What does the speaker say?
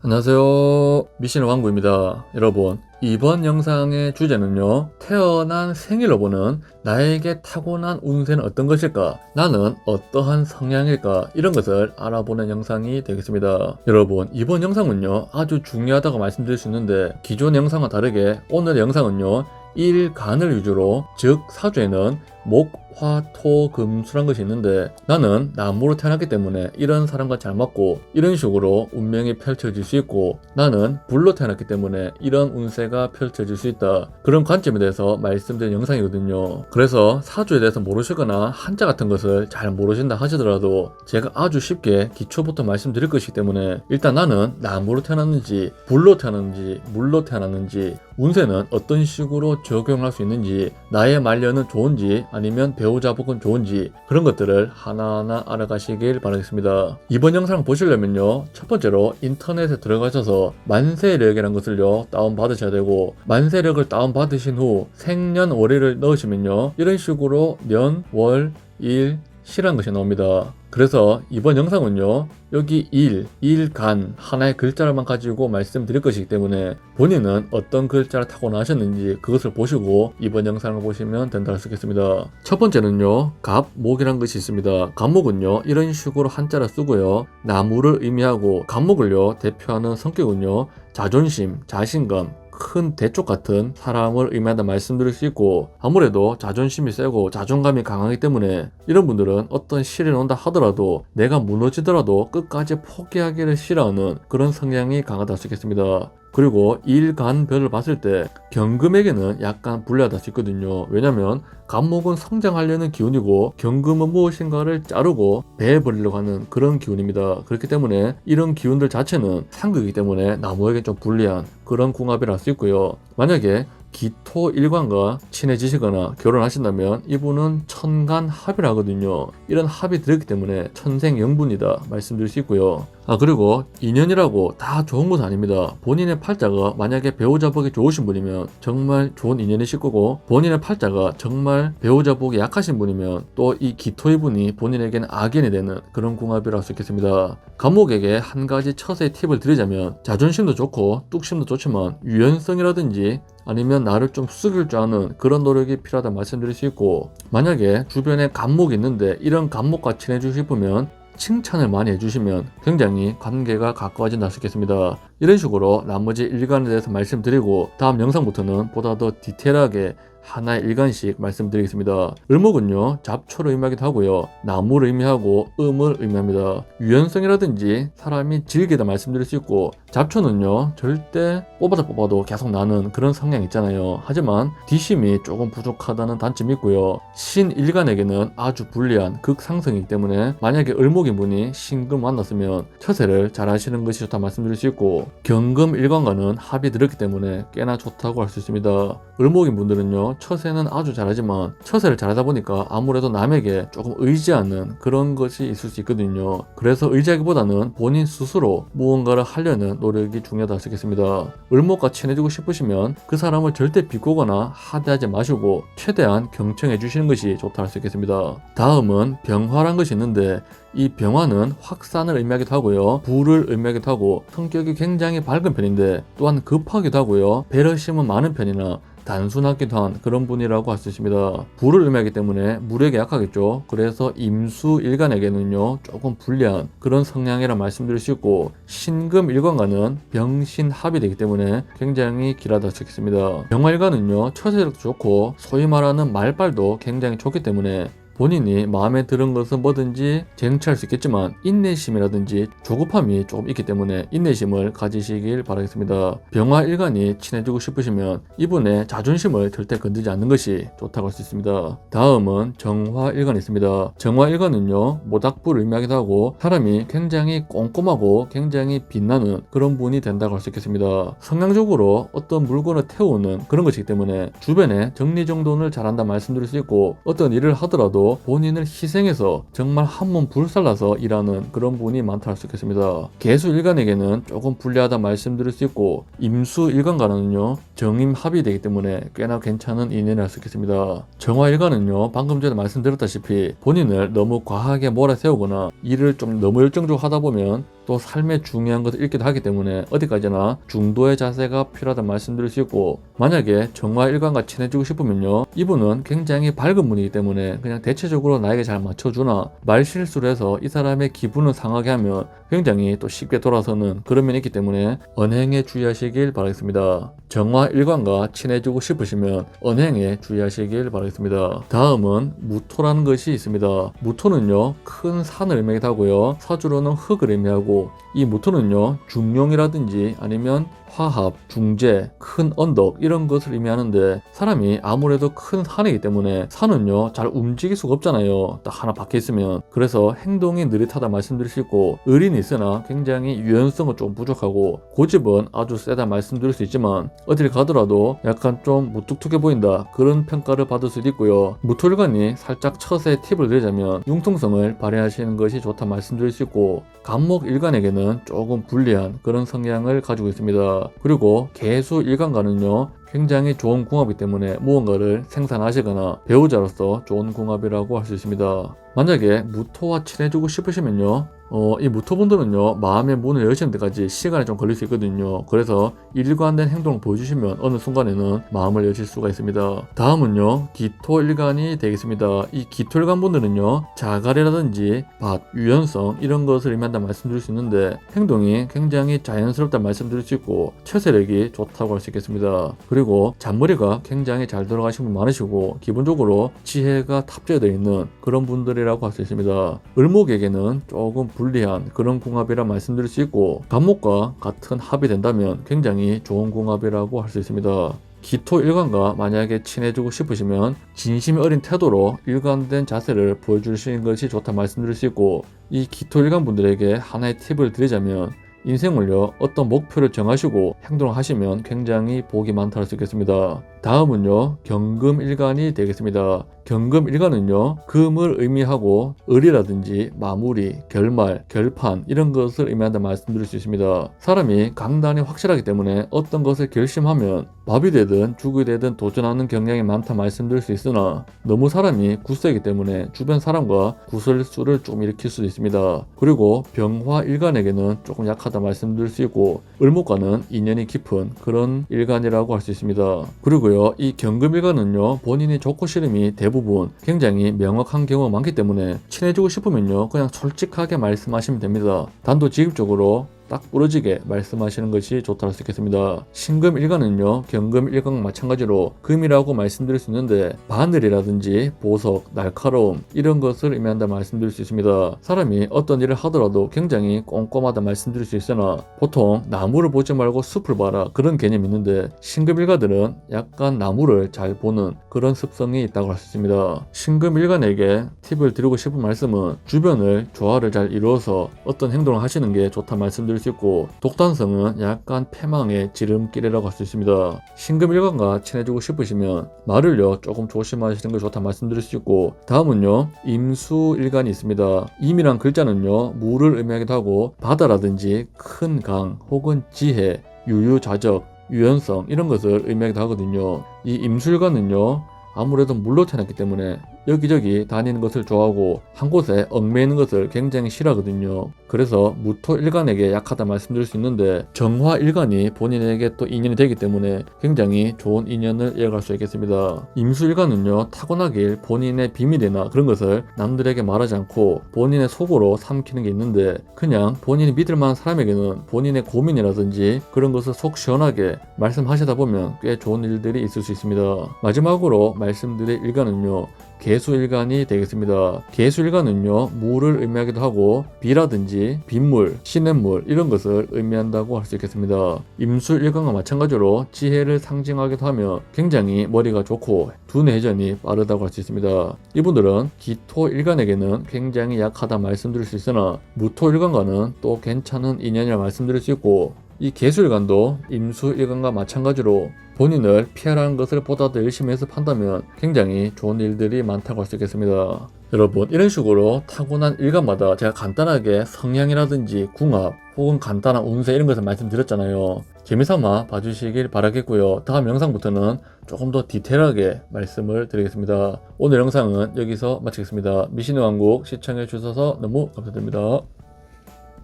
안녕하세요. 미신의 왕구입니다. 여러분, 이번 영상의 주제는요, 태어난 생일로 보는 나에게 타고난 운세는 어떤 것일까? 나는 어떠한 성향일까? 이런 것을 알아보는 영상이 되겠습니다. 여러분, 이번 영상은요, 아주 중요하다고 말씀드릴 수 있는데, 기존 영상과 다르게 오늘 영상은요, 일간을 위주로, 즉, 사주에는 목, 화, 토, 금, 수란 것이 있는데 나는 나무로 태어났기 때문에 이런 사람과 잘 맞고 이런 식으로 운명이 펼쳐질 수 있고 나는 불로 태어났기 때문에 이런 운세가 펼쳐질 수 있다. 그런 관점에 대해서 말씀드린 영상이거든요. 그래서 사주에 대해서 모르시거나 한자 같은 것을 잘 모르신다 하시더라도 제가 아주 쉽게 기초부터 말씀드릴 것이기 때문에 일단 나는 나무로 태어났는지 불로 태어났는지 물로 태어났는지 운세는 어떤 식으로 적용할 수 있는지 나의 말년은 좋은지 아니면 배우자 복은 좋은지 그런 것들을 하나하나 알아가시길 바라겠습니다. 이번 영상 보시려면요. 첫 번째로 인터넷에 들어가셔서 만세력이라는 것을요. 다운받으셔야 되고 만세력을 다운받으신 후 생년월일을 넣으시면요. 이런 식으로 년, 월, 일, 시라는 것이 나옵니다. 그래서 이번 영상은요, 여기 일, 일간 하나의 글자를만 가지고 말씀드릴 것이기 때문에 본인은 어떤 글자를 타고나셨는지 그것을 보시고 이번 영상을 보시면 된다고 할 수 있겠습니다. 첫 번째는요, 갑, 목이란 것이 있습니다. 갑목은요, 이런 식으로 한자를 쓰고요, 나무를 의미하고 갑목을요, 대표하는 성격은요, 자존심, 자신감, 큰 대쪽 같은 사람을 의미한다 말씀드릴 수 있고 아무래도 자존심이 세고 자존감이 강하기 때문에 이런 분들은 어떤 시련이 온다 하더라도 내가 무너지더라도 끝까지 포기하기를 싫어하는 그런 성향이 강하다 할 수 있겠습니다. 그리고 일간별을 봤을 때 경금에게는 약간 불리하다 있거든요. 왜냐면 간목은 성장하려는 기운이고 경금은 무엇인가를 자르고 배해버리려고 하는 그런 기운입니다. 그렇기 때문에 이런 기운들 자체는 상극이기 때문에 나무에게 좀 불리한 그런 궁합이라 할 수 있고요. 만약에 기토 일관과 친해지시거나 결혼하신다면 이분은 천간 합이라 하거든요. 이런 합이 들었기 때문에 천생연분이다 말씀드릴 수 있고요. 아 그리고 인연이라고 다 좋은 것은 아닙니다. 본인의 팔자가 만약에 배우자 복이 좋으신 분이면 정말 좋은 인연이실 거고 본인의 팔자가 정말 배우자 복이 약하신 분이면 또 이 기토의 분이 본인에게는 악연이 되는 그런 궁합이라 할 수 있겠습니다. 감목에게 한 가지 처세의 팁을 드리자면 자존심도 좋고 뚝심도 좋지만 유연성이라든지 아니면 나를 좀 숙일 줄 아는 그런 노력이 필요하다 말씀드릴 수 있고 만약에 주변에 감목이 있는데 이런 감목과 친해지고 싶으면 칭찬을 많이 해주시면 굉장히 관계가 가까워진다 수 있겠습니다. 이런 식으로 나머지 일간에 대해서 말씀드리고 다음 영상부터는 보다 더 디테일하게 하나의 일간씩 말씀드리겠습니다. 을목은요 잡초를 의미하기도 하고요 나무를 의미하고 음을 의미합니다. 유연성이라든지 사람이 질기다 말씀드릴 수 있고 잡초는요 절대 뽑아다 뽑아도 계속 나는 그런 성향 있잖아요. 하지만 뒷심이 조금 부족하다는 단점이 있고요. 신일간에게는 아주 불리한 극상승이기 때문에 만약에 을목인 분이 신금 만났으면 처세를 잘 하시는 것이 좋다 말씀드릴 수 있고 경금 일간과는 합이 들었기 때문에 꽤나 좋다고 할 수 있습니다. 을목인 분들은요 처세는 아주 잘하지만 처세를 잘하다 보니까 아무래도 남에게 조금 의지하는 그런 것이 있을 수 있거든요. 그래서 의지하기보다는 본인 스스로 무언가를 하려는 노력이 중요하다 할 수 있겠습니다. 을목과 친해지고 싶으시면 그 사람을 절대 비꼬거나 하대하지 마시고 최대한 경청해 주시는 것이 좋다 할 수 있겠습니다. 다음은 병화란 것이 있는데 이 병화는 확산을 의미하기도 하고요. 불을 의미하기도 하고 성격이 굉장히 밝은 편인데 또한 급하기도 하고요. 배려심은 많은 편이나 단순하기도 한 그런 분이라고 할 수 있습니다. 불을 의미하기 때문에 물에게 약하겠죠. 그래서 임수 일간에게는요 조금 불리한 그런 성향이라 말씀드릴 수 있고 신금 일간과는 병신 합이 되기 때문에 굉장히 길하다 수 있습니다. 병화 일간은요 처세력도 좋고 소위 말하는 말빨도 굉장히 좋기 때문에 본인이 마음에 드는 것은 뭐든지 쟁취할 수 있겠지만 인내심이라든지 조급함이 조금 있기 때문에 인내심을 가지시길 바라겠습니다. 병화 일간이 친해지고 싶으시면 이분의 자존심을 절대 건드지 않는 것이 좋다고 할 수 있습니다. 다음은 정화 일간이 있습니다. 정화 일간은요 모닥불을 의미하기도 하고 사람이 굉장히 꼼꼼하고 굉장히 빛나는 그런 분이 된다고 할 수 있겠습니다. 성향적으로 어떤 물건을 태우는 그런 것이기 때문에 주변에 정리정돈을 잘한다 말씀드릴 수 있고 어떤 일을 하더라도 본인을 희생해서 정말 한 몸 불살라서 일하는 그런 분이 많다 할 수 있겠습니다. 개수 일간에게는 조금 불리하다 말씀드릴 수 있고 임수 일간과는요 정임 합이 되기 때문에 꽤나 괜찮은 인연이 할수 있겠습니다. 정화 일간은요 방금 전에 말씀드렸다시피 본인을 너무 과하게 몰아세우거나 일을 좀 너무 열정적으로 하다 보면 또 삶의 중요한 것을 읽기도 하기 때문에 어디까지나 중도의 자세가 필요하다 말씀드릴 수 있고 만약에 정화 일관과 친해지고 싶으면요 이분은 굉장히 밝은 분이기 때문에 그냥 대체적으로 나에게 잘 맞춰주나 말 실수를 해서 이 사람의 기분을 상하게 하면 굉장히 또 쉽게 돌아서는 그런 면이 있기 때문에 언행에 주의하시길 바라겠습니다. 정화 일관과 친해지고 싶으시면 언행에 주의하시길 바라겠습니다. 다음은 무토라는 것이 있습니다. 무토는요 큰 산을 의미하기도 하고요 사주로는 흙을 의미하고 이 무토는요 중용이라든지 아니면 화합, 중재, 큰 언덕 이런 것을 의미하는데 사람이 아무래도 큰 산이기 때문에 산은요 잘 움직일 수가 없잖아요. 딱 하나 박혀 있으면. 그래서 행동이 느릿하다 말씀드릴 수 있고 의리는 있으나 굉장히 유연성은 좀 부족하고 고집은 아주 세다 말씀드릴 수 있지만 어딜 가더라도 약간 좀 무뚝뚝해 보인다 그런 평가를 받을 수도 있고요. 무토일관이 살짝 처세 팁을 드리자면 융통성을 발휘하시는 것이 좋다 말씀드릴 수 있고 간목 일간에게는 조금 불리한 그런 성향을 가지고 있습니다 그리고 개수 일간과는요 굉장히 좋은 궁합이기 때문에 무언가를 생산하시거나 배우자로서 좋은 궁합이라고 할 수 있습니다. 만약에 무토와 친해지고 싶으시면요. 어, 이 무토분들은요, 마음의 문을 여시는 데까지 시간이 좀 걸릴 수 있거든요. 그래서 일관된 행동을 보여주시면 어느 순간에는 마음을 여실 수가 있습니다. 다음은요, 기토일간이 되겠습니다. 이 기토일간 분들은요, 자갈이라든지 밭, 유연성, 이런 것을 의미한다 말씀드릴 수 있는데, 행동이 굉장히 자연스럽다 말씀드릴 수 있고, 처세력이 좋다고 할 수 있겠습니다. 그리고 잔머리가 굉장히 잘 들어가시는 분 많으시고, 기본적으로 지혜가 탑재되어 있는 그런 분들이라고 할 수 있습니다. 을목에게는 조금 불리한 그런 궁합이라 말씀드릴 수 있고 간목과 같은 합이 된다면 굉장히 좋은 궁합이라고 할 수 있습니다. 기토 일관과 만약에 친해지고 싶으시면 진심이 어린 태도로 일관된 자세를 보여주시는 것이 좋다 말씀드릴 수 있고 이 기토 일관 분들에게 하나의 팁을 드리자면 인생을요 어떤 목표를 정하시고 행동을 하시면 굉장히 복이 많다 할 수 있겠습니다. 다음은요 경금 일간이 되겠습니다. 경금 일간은요 금을 의미하고 을이라든지 마무리, 결말, 결판 이런 것을 의미한다 말씀드릴 수 있습니다. 사람이 강단이 확실하기 때문에 어떤 것을 결심하면 밥이 되든 죽이 되든 도전하는 경향이 많다 말씀드릴 수 있으나 너무 사람이 굳세기 때문에 주변 사람과 구설수를 좀 일으킬 수도 있습니다. 그리고 병화 일간에게는 조금 약하다 말씀드릴 수 있고 을목과는 인연이 깊은 그런 일간이라고 할 수 있습니다. 그리고 요 이 경금 일간은요 본인이 좋고 싫음이 대부분 굉장히 명확한 경우가 많기 때문에 친해지고 싶으면요 그냥 솔직하게 말씀하시면 됩니다. 단도직입적으로 딱 부러지게 말씀하시는 것이 좋다고 수 있겠습니다. 신금 일간은요, 경금 일간과 마찬가지로 금이라고 말씀드릴 수 있는데 바늘이라든지 보석, 날카로움 이런 것을 의미한다 말씀드릴 수 있습니다. 사람이 어떤 일을 하더라도 굉장히 꼼꼼하다 말씀드릴 수 있으나 보통 나무를 보지 말고 숲을 봐라 그런 개념이 있는데 신금 일가들은 약간 나무를 잘 보는 그런 습성이 있다고 할 수 있습니다. 신금 일간에게 팁을 드리고 싶은 말씀은 주변을 조화를 잘 이루어서 어떤 행동을 하시는 게 좋다 말씀드릴 수 있고 독단성은 약간 패망의 지름길이라고 할 수 있습니다. 신금 일간과 친해지고 싶으시면 말을요 조금 조심하시는 게 좋다 말씀드릴 수 있고 다음은요 임수 일간이 있습니다. 임이란 글자는요 물을 의미하기도 하고 바다라든지 큰 강 혹은 지혜, 유유자적, 유연성 이런 것을 의미하기도 하거든요. 이 임술관은요 아무래도 물로 태어났기 때문에 여기저기 다니는 것을 좋아하고 한 곳에 얽매이는 것을 굉장히 싫어하거든요. 그래서 무토 일간에게 약하다 말씀드릴 수 있는데 정화 일간이 본인에게 또 인연이 되기 때문에 굉장히 좋은 인연을 이어갈 수 있겠습니다. 임수 일간은요 타고나길 본인의 비밀이나 그런 것을 남들에게 말하지 않고 본인의 속으로 삼키는 게 있는데 그냥 본인이 믿을 만한 사람에게는 본인의 고민이라든지 그런 것을 속 시원하게 말씀하시다 보면 꽤 좋은 일들이 있을 수 있습니다. 마지막으로 말씀드릴 일간은요 개수일간이 되겠습니다. 개수일간은요 물을 의미하기도 하고 비라든지 빗물, 시냇물 이런 것을 의미한다고 할 수 있겠습니다. 임수일간과 마찬가지로 지혜를 상징하기도 하며 굉장히 머리가 좋고 두뇌 회전이 빠르다고 할 수 있습니다. 이분들은 기토일간에게는 굉장히 약하다 말씀드릴 수 있으나 무토일간과는 또 괜찮은 인연이라 말씀드릴 수 있고 이 개수일간도 임수일간과 마찬가지로 본인을 피하라는 것을 보다 더 열심히 해서 판다면 굉장히 좋은 일들이 많다고 할 수 있겠습니다. 여러분 이런 식으로 타고난 일간마다 제가 간단하게 성향이라든지 궁합 혹은 간단한 운세 이런 것을 말씀드렸잖아요. 재미삼아 봐주시길 바라겠고요. 다음 영상부터는 조금 더 디테일하게 말씀을 드리겠습니다. 오늘 영상은 여기서 마치겠습니다. 미신의 왕국 시청해 주셔서 너무 감사드립니다.